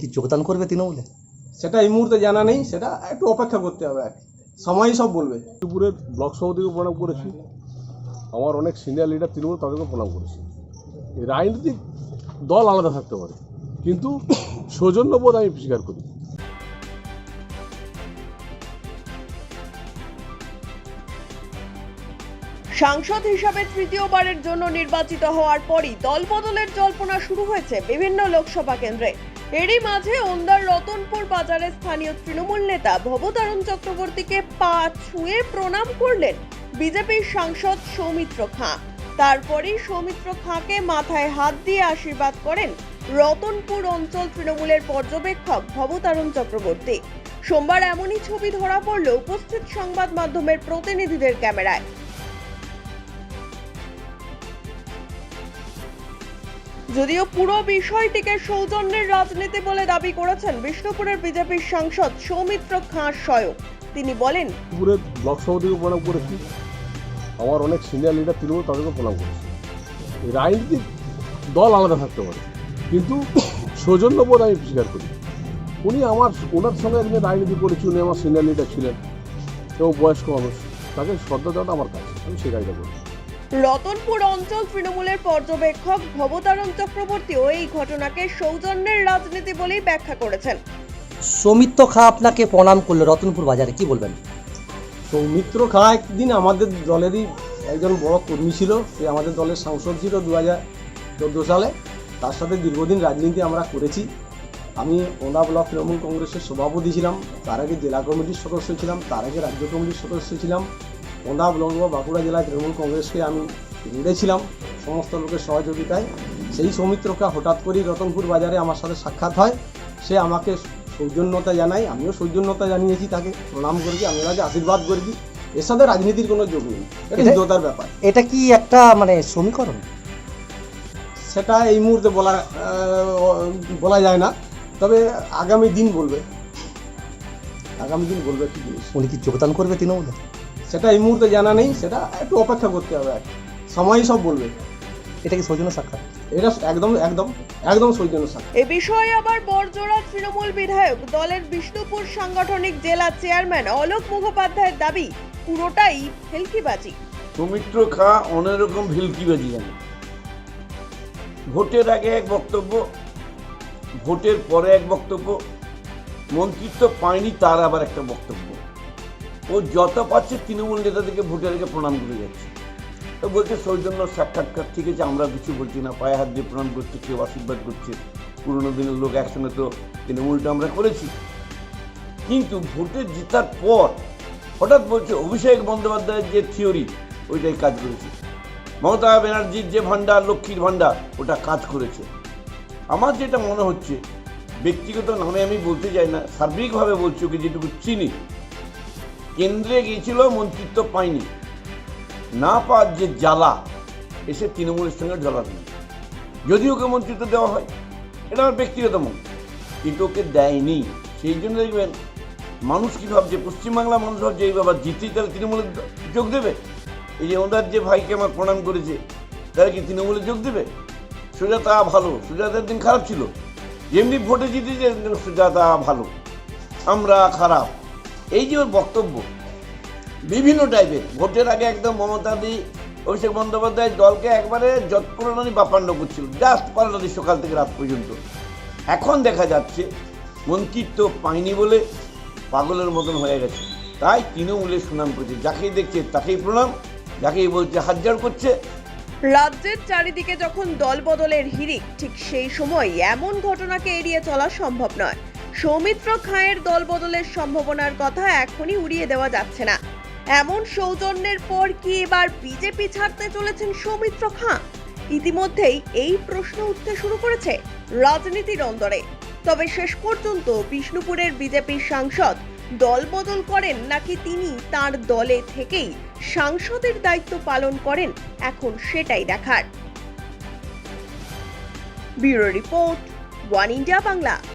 কি যোগদান করবে তৃণমূলে? সেটা এই মুহূর্তে জানা নেই সেটা একটু অপেক্ষা করতে হবে আর সময় সময়ই সব বলবে। ত্রিপুরের ব্লক সভাপতিকে প্রণাম করেছি। আমার অনেক সিনিয়র লিডার তৃণমূল তাদেরকে প্রণাম করেছি। রাজনৈতিক দল আলাদা থাকতে পারে কিন্তু সৌজন্যবোধ আমি স্বীকার করি। সাংসদ হিসাবে তৃতীয়বারের জন্য নির্বাচিত হওয়ার পরই দলবদলের জল্পনা শুরু হয়েছে বিভিন্ন লোকসভা কেন্দ্রে। এরই মাঝে ওন্দার রতনপুর বাজারে স্থানীয় তৃণমূল নেতা ভবতারণ চক্রবর্তীকে পা ছুঁয়ে প্রণাম করলেন বিজেপির সাংসদ সৌমিত্র খাঁ। তারপরেই সৌমিত্র খাঁকে মাথায় হাত দিয়ে আশীর্বাদ করেন রতনপুর অঞ্চল তৃণমূলের পর্যবেক্ষক ভবতারণ চক্রবর্তী। সোমবার এমনই ছবি ধরা পড়ল উপস্থিত সংবাদ মাধ্যমের প্রতিনিধিদের ক্যামেরায়। যদিও পুরো বিষয়টিকে সৌজন্যের রাজনীতি বলে দাবি করেছেন বিষ্ণুপুরের বিজেপির সাংসদ সৌমিত্র খাঁ স্বয়ং। তিনি বলেন ত্রিপুরের ব্লক সভাপতিকে প্রণাম করেছি। আমার অনেক সিনিয়র লিডার তৃণমূল তাদেরকে প্রণাম করেছি। রাজনৈতিক দল আলাদা থাকতে পারে, কিন্তু সৌজন্যবোধ আমি স্বীকার করি। উনি আমার, ওনার সঙ্গে একদিন রাজনীতি করেছি, উনি আমার সিনিয়র লিডার ছিলেন। এবং বয়স্ক মানুষ, তাকে শ্রদ্ধা দেওয়াটা আমার কাজ, আমি সেই কাজটা করি। রতনপুর অঞ্চল তৃণমূলের পর্যবেক্ষক ভবতারণ চক্রবর্তীও এই ঘটনাকে সৌজন্যের রাজনীতি বলেই ব্যাখ্যা করেছেন। সৌমিত্র খা আপনাকে প্রণাম করল রতনপুর বাজারে কি বলবেন? সৌমিত্র খাঁ একদিন আমাদের দলেরই একজন বড় কর্মী ছিল সে আমাদের দলের সাংসদ ছিল দু হাজার চোদ্দ সালে। তার সাথে দীর্ঘদিন রাজনীতি আমরা করেছি। আমি ওনা ব্লক তৃণমূল কংগ্রেসের সভাপতি ছিলাম তার আগে জেলা কমিটির সদস্য ছিলাম তার আগে রাজ্য কমিটির সদস্য ছিলাম। ওনা ব্লক বাঁকুড়া জেলায় তৃণমূল কংগ্রেসকে আমি লড়েছিলাম সমস্ত লোকের সহযোগিতায়। সেই সৌমিত্রকা হঠাৎ করেই রতনপুর বাজারে আমার সাথে সাক্ষাৎ হয়। সে আমাকে সৌজন্যতা জানায় আমিও সৌজন্যতা জানিয়েছি তাকে প্রণাম করেছি আমি তাকে আশীর্বাদ করেছি। এর সাথে রাজনীতির কোনো যোগ নেই এটা হৃদয়তার ব্যাপার। এটা কি একটা মানে সমীকরণ? সেটা এই মুহূর্তে বলা বলা যায় না তবে আগামী দিন বলবে। আগামী দিন বলবে কি জিনিস? উনি কি যোগদান করবে তৃণমূলে? সেটা এই মুহূর্তে জানা নেই সেটা একটু অপেক্ষা করতে হবে আর। সময়ই সব বলবে। এটা কি সৌজন্য সাক্ষাৎ? এটা একদম একদম একদম সৌজন্য সাথে এ বিষয়ে আবার বরজোড়া তৃণমূল বিধায়ক দলের বিষ্ণুপুর সাংগঠনিক জেলা চেয়ারম্যান অলোক মুখোপাধ্যায়ের দাবি পুরোটাই ফেলকিবাজি। সৌমিত্র খা অনেক রকম ভিলকিবাজি জানে। ভোটের আগে এক বক্তব্য ভোটের পরে এক বক্তব্য মন্ত্রিত্ব পায়নি তার আবার একটা বক্তব্য। ও যত পাচ্ছে তৃণমূল নেতাদেরকে ভোটের আগে প্রণাম করে যাচ্ছে। তো বলছে, সৌজন্য সাক্ষাৎকার ঠিক আছে, আমরা কিছু বলছি না, পায়ে হাত দিয়ে প্রণাম করছে, কেউ আশীর্বাদ করছে, পুরোনো দিনের লোক একসঙ্গে তো তৃণমূলটা আমরা করেছি। কিন্তু ভোটে জেতার পর হঠাৎ বলছে, অভিষেক বন্দ্যোপাধ্যায়ের যে থিওরি, ওইটাই কাজ করেছে। মমতা ব্যানার্জির যে ভাণ্ডার, লক্ষ্মীর ভাণ্ডার, ওটা কাজ করেছে। আমার যেটা মনে হচ্ছে, ব্যক্তিগত নামে আমি বলতে চাই না, সার্বিকভাবে বলছি ওকে যেটুকু চিনি কেন্দ্রে গিয়েছিল, মন্ত্রিত্ব পায়নি। না পাওয়ার যে জ্বালা, এসে তৃণমূলের সঙ্গে জ্বালা দিল। যদি ওকে মন্ত্রিত্ব দেওয়া হয়, এটা আমার ব্যক্তিগত মত। কিন্তু ওকে দেয়নি। সেই জন্য দেখবেন, মানুষ কি ভাবছে, পশ্চিমবাংলা মানুষ ভাবছে এই বাবা জিতেই তাহলে তৃণমূলে যোগ দেবে? এই যে ওনার যে ভাইকে আমার প্রণাম করেছে তারা কি তৃণমূলে যোগ দেবে? সুজাতা ভালো, সুজাতার দিন খারাপ ছিল। যেমনি ভোটে জিতেছে সুজাতা ভালো। আমরা খারাপ। এই যে ওর বক্তব্য, বিভিন্ন টাইপের ভোটের আগে একদম মমতা দি, অভিষেক বন্দ্যোপাধ্যায় দলকে একবারে যৎপরণী বাপান্ন করছিল জাস্ট পাল্টাদি সকাল থেকে রাত পর্যন্ত। এখন দেখা যাচ্ছে মন্ত্রিত্ব পায়নি বলে পাগলের মতন হয়ে গেছে। তাই তৃণমূলের সুনাম করছে, যাকেই দেখছে তাকেই প্রণাম, যাকেই বলছে হাজার করছে। রাজ্যের চারিদিকে যখন দলবদলের হিড়িক, ঠিক সেই সময় এমন ঘটনাকে এড়িয়ে চলা সম্ভব নয়। সৌমিত্র খাঁয়ের দলবদলের সম্ভাবনার কথা এখনই উড়িয়ে দেওয়া যাচ্ছে না। এমন সৌজন্যের পর কি এবার বিজেপি ছাড়তে চলেছেন সৌমিত্র খাঁ? ইতিমধ্যেই এই প্রশ্ন উঠতে শুরু করেছে রাজনীতির অন্দরে। তবে শেষ পর্যন্ত বিষ্ণুপুরের বিজেপির সাংসদ দলবদল করেন নাকি তিনি তার দলে থেকেই সাংসদের দায়িত্ব পালন করেন এখন সেটাই দেখার। Bureau report, one India Bangla.